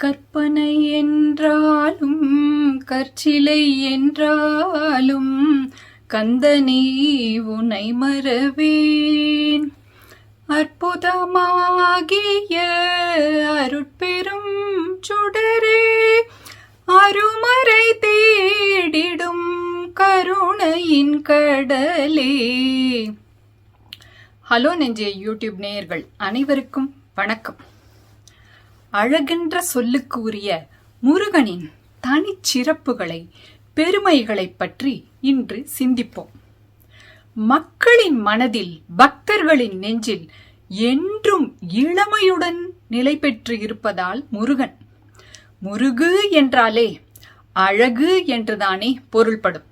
கற்பனை என்றாலும் கற்சிலை என்றாலும் கந்தனே உனை மறவேன். அற்புதமாகிய அருட்பெரும் சுடரே அருமறை தேடிடும் கருணையின் கடலே. ஹலோ நெஞ்சே யூடியூப் நேயர்கள் அனைவருக்கும் வணக்கம். அழகென்ற சொல்லுக்கு உரிய முருகனின் தனிச்சிறப்புகளை பெருமைகளைப் பற்றி இன்று சிந்திப்போம். மக்களின் மனதில் பக்தர்களின் நெஞ்சில் என்றும் இளமையுடன் நிலை பெற்று இருப்பதால் முருகன். முருகு என்றாலே அழகு என்றுதானே பொருள்படும்.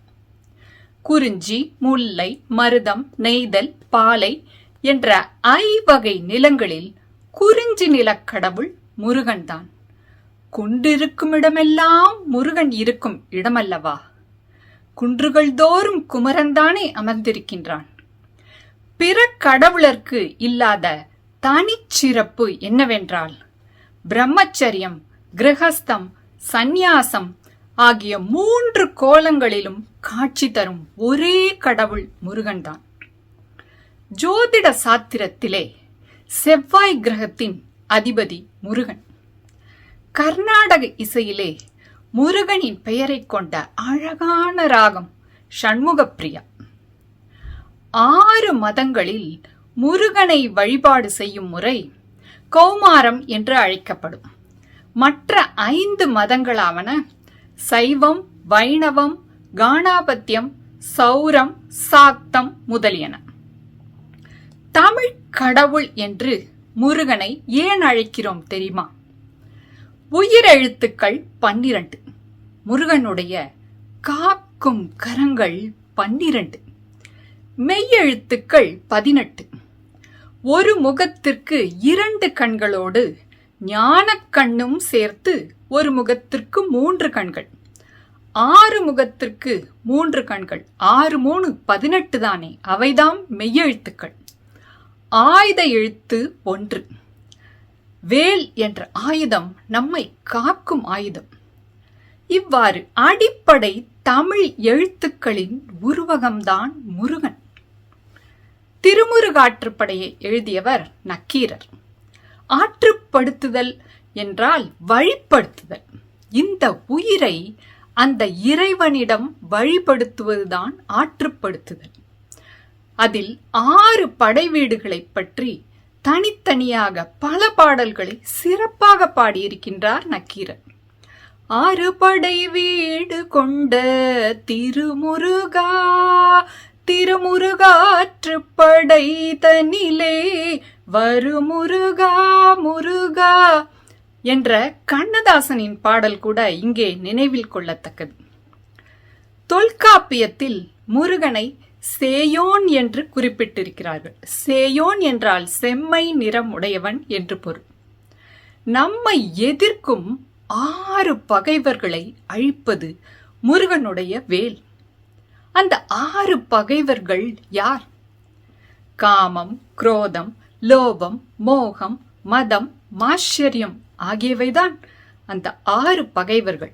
குறிஞ்சி முல்லை மருதம் நெய்தல் பாலை என்ற ஐவகை நிலங்களில் குறிஞ்சி நிலக்கடவுள் முருகன்தான் குன்றிருக்கும் இடமெல்லாம் முருகன் இருக்கும் இடமல்லவா? குன்றுகள் தோறும் குமரன்தானே அமர்ந்திருக்கின்றான். பிற கடவுளர்க்கு இல்லாத தனிச்சிறப்பு என்னவென்றால் பிரம்மச்சரியம் கிரகஸ்தம் சந்நியாசம் ஆகிய மூன்று கோலங்களிலும் காட்சி தரும் ஒரே கடவுள் முருகன்தான் ஜோதிட சாத்திரத்திலே செவ்வாய் கிரகத்தின் அதிபதி முருகன். கர்நாடக இசையிலே முருகனின் பெயரைக் கொண்ட அழகான ராகம் சண்முகப்பிரியா. ஆறு மதங்களில் முருகனை வழிபாடு செய்யும் முறை கௌமாரம் என்று அழைக்கப்படும். மற்ற ஐந்து மதங்களாவன சைவம் வைணவம் காணாபத்தியம் சௌரம் சாக்தம் முதலியன. தமிழ் கடவுள் என்று முருகனை ஏன் அழைக்கிறோம் தெரியுமா? உயிரெழுத்துக்கள் பன்னிரண்டு. முருகனுடைய காக்கும் கரங்கள் பன்னிரண்டு. மெய்யெழுத்துக்கள் பதினெட்டு. ஒரு முகத்திற்கு இரண்டு கண்களோடு ஞான கண்ணும் சேர்த்து ஒரு முகத்திற்கு மூன்று கண்கள். ஆறு முகத்திற்கு மூன்று கண்கள். ஆறு மூணு பதினெட்டு தானே. அவைதாம் மெய்யெழுத்துக்கள். ஆயுத எழுத்து ஒன்று. வேல் என்ற ஆயுதம் நம்மை காக்கும் ஆயுதம். இவ்வாறு அடிப்படை தமிழ் எழுத்துக்களின் உருவகம்தான் முருகன். திருமுருகாற்றுப்படையை எழுதியவர் நக்கீரர். ஆற்றுப்படுத்துதல் என்றால் வழிப்படுத்துதல். இந்த உயிரை அந்த இறைவனிடம் வழிபடுத்துவதுதான் ஆற்றுப்படுத்துதல். அதில் ஆறு படை வீடுகளைப் பற்றி தனித்தனியாக பல பாடல்களை சிறப்பாக பாடியிருக்கின்றார் நக்கீரன். ஆறு படை வீடு கொண்ட திருமுருகா திருமுருகாற்றுப்படை தனிலே வருமுருகா முருகா என்ற கண்ணதாசனின் பாடல் கூட இங்கே நினைவில் கொள்ளத்தக்கது. தொல்காப்பியத்தில் முருகனை சேயோன் என்று குறிப்பிட்டிருக்கிறார்கள். சேயோன் என்றால் செம்மை நிறம் உடையவன் என்று பொருள். நம்மை எதிர்க்கும் ஆறு பகைவர்களை அழிப்பது முருகனுடைய வேல். அந்த ஆறு பகைவர்கள் யார்? காமம் குரோதம் லோபம் மோகம் மதம் மாச்சரியம் ஆகியவைதான் அந்த ஆறு பகைவர்கள்.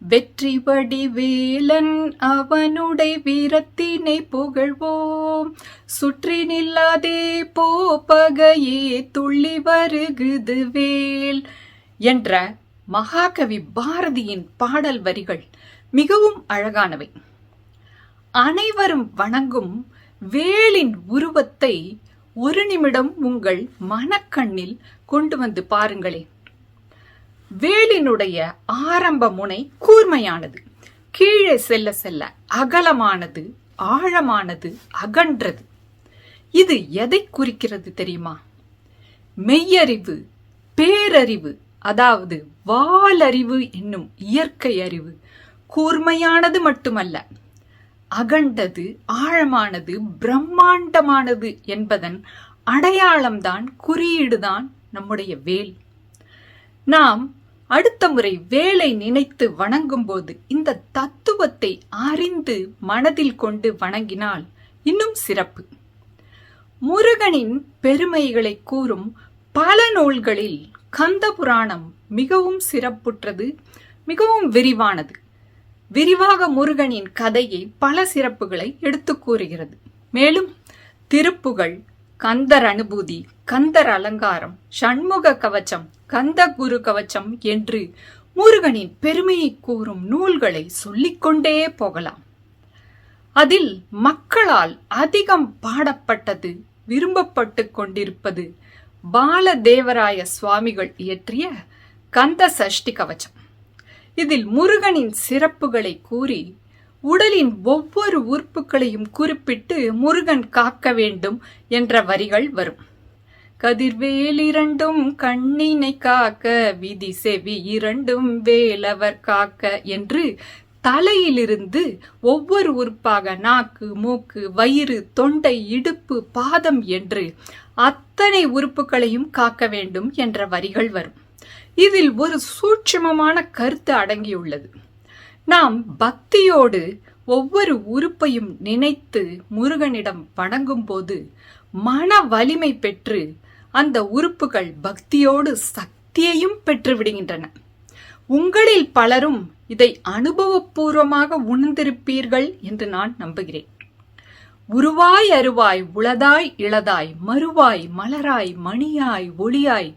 வெற்றி வடிவேலன் அவனுடைய வீரத்தினை புகழ்வோம். சுற்றி நில்லாதே போ பகையே துள்ளி வருகுது வேல் என்ற மகாகவி பாரதியின் பாடல் வரிகள் மிகவும் அழகானவை. அனைவரும் வணங்கும் வேலின் உருவத்தை ஒரு நிமிடம் உங்கள் மனக்கண்ணில் கொண்டு வந்து பாருங்களேன். வேலினுடைய ஆரம்ப முனை கூர்மையானது கீழே செல்ல செல்ல அகலமானது ஆழமானது அகன்றது. இது எதை குறிக்கிறது தெரியுமா? மெய்யறிவு பேரறிவு அதாவது வாலறிவு என்னும் இயற்கை அறிவு. கூர்மையானது மட்டுமல்ல அகண்டது ஆழமானது பிரம்மாண்டமானது என்பதன் அடையாளம்தான் குறியீடுதான் நம்முடைய வேல். நாம் அடுத்த முறை வேலை நினைத்து வணங்கும் போது இந்த தத்துவத்தை அறிந்து மனதில் கொண்டு வணங்கினால் இன்னும் சிறப்பு. முருகனின் பெருமைகளை கூறும் பல நூல்களில் கந்த புராணம் மிகவும் சிறப்புற்றது மிகவும் விரிவானது. விரிவாக முருகனின் கதையை பல சிறப்புகளை எடுத்து கூறுகிறது. மேலும் திருப்புகள் கந்தர் அனுபூதி கந்தர் அலங்காரம் சண்முக கவச்சம் கந்த குரு கவச்சம் என்று முருகனின் பெருமையை கூறும் நூல்களை சொல்லிக்கொண்டே போகலாம். அதில் மக்களால் அதிகம் பாடப்பட்டது விரும்பப்பட்டு கொண்டிருப்பது பாலதேவராய சுவாமிகள் இயற்றிய கந்த சஷ்டி கவச்சம். இதில் முருகனின் சிறப்புகளை கூறி உடலின் ஒவ்வொரு உறுப்புகளையும் குறிப்பிட்டு முருகன் காக்க வேண்டும் என்ற வரிகள் வரும். கதிர்வேல் இரண்டும் கண்ணினை காக்க விதி செவி இரண்டும் வேலவர் காக்க என்று தலையிலிருந்து ஒவ்வொரு உறுப்பாக நாக்கு மூக்கு வயிறு தொண்டை இடுப்பு பாதம் என்று அத்தனை உறுப்புகளையும் காக்க வேண்டும் என்ற வரிகள் வரும். இதில் ஒரு சூட்சுமமான கருத்து அடங்கியுள்ளது. நாம் பக்தியோடு ஒவ்வொரு உறுப்பையும் நினைத்து முருகனிடம் வணங்கும் போது மன வலிமை பெற்று அந்த உறுப்புகள் பக்தியோடு சக்தியையும் பெற்று விடுகின்றன. உங்களில் பலரும் இதை அனுபவபூர்வமாக உணர்ந்திருப்பீர்கள் என்று நான் நம்புகிறேன். உருவாய் அருவாய் உளதாய் இளதாய் மறுவாய் மலராய் மணியாய் ஒளியாய்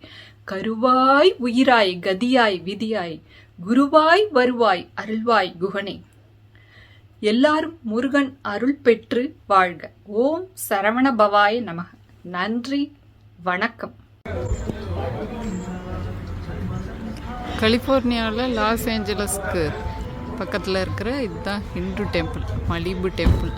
கருவாய் உயிராய் கதியாய் விதியாய் குருவாய் வருவாய் அருள்வாய் குகனே. எல்லாரும் முருகன் அருள் பெற்று வாழ்க. ஓம் சரவண பவாய நமக. நன்றி வணக்கம். கலிஃபோர்னியாவில் லாஸ் ஏஞ்சலஸ்க்கு பக்கத்தில் இருக்கிற இதுதான் ஹிந்து டெம்பிள் மலிபு டெம்பிள்.